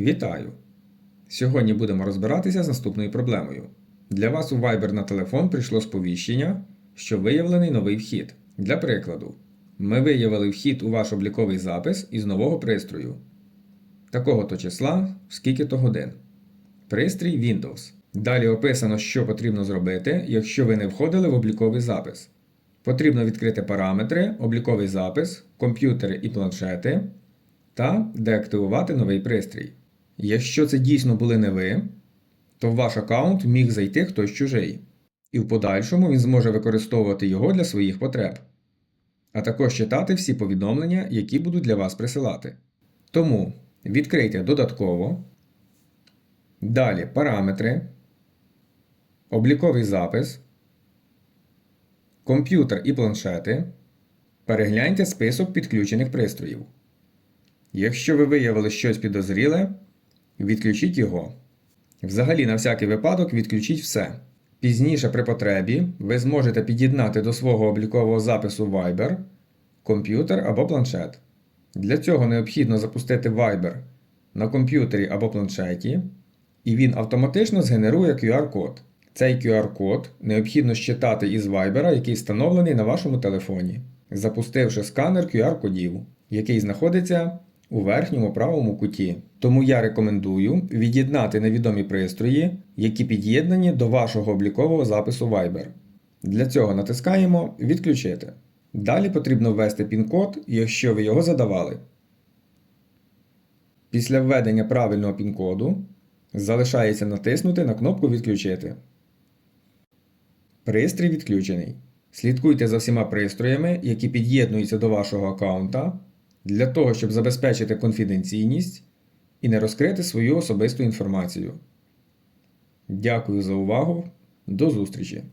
Вітаю! Сьогодні будемо розбиратися з наступною проблемою. Для вас у Viber на телефон прийшло сповіщення, що виявлений новий вхід. Для прикладу, ми виявили вхід у ваш обліковий запис із нового пристрою. Такого-то числа, скільки-то годин. Пристрій Windows. Далі описано, що потрібно зробити, якщо ви не входили в обліковий запис. Потрібно відкрити параметри, обліковий запис, комп'ютери і планшети та деактивувати новий пристрій. Якщо це дійсно були не ви, то в ваш аккаунт міг зайти хтось чужий, і в подальшому він зможе використовувати його для своїх потреб, а також читати всі повідомлення, які будуть для вас присилати. Тому відкрийте додатково, далі параметри, обліковий запис, комп'ютер і планшети, перегляньте список підключених пристроїв. Якщо ви виявили щось підозріле, відключіть його. Взагалі, на всякий випадок, відключіть все. Пізніше, при потребі, ви зможете під'єднати до свого облікового запису Viber комп'ютер або планшет. Для цього необхідно запустити Viber на комп'ютері або планшеті, і він автоматично згенерує QR-код. Цей QR-код необхідно щитати із Viber, який встановлений на вашому телефоні, запустивши сканер QR-кодів, який знаходиться у верхньому правому куті. Тому я рекомендую від'єднати невідомі пристрої, які під'єднані до вашого облікового запису Viber. Для цього натискаємо Відключити. Далі потрібно ввести пін-код, якщо ви його задавали. Після введення правильного пін-коду залишається натиснути на кнопку Відключити. Пристрій відключений. Слідкуйте за всіма пристроями, які під'єднуються до вашого аккаунта, для того, щоб забезпечити конфіденційність і не розкрити свою особисту інформацію. Дякую за увагу. До зустрічі!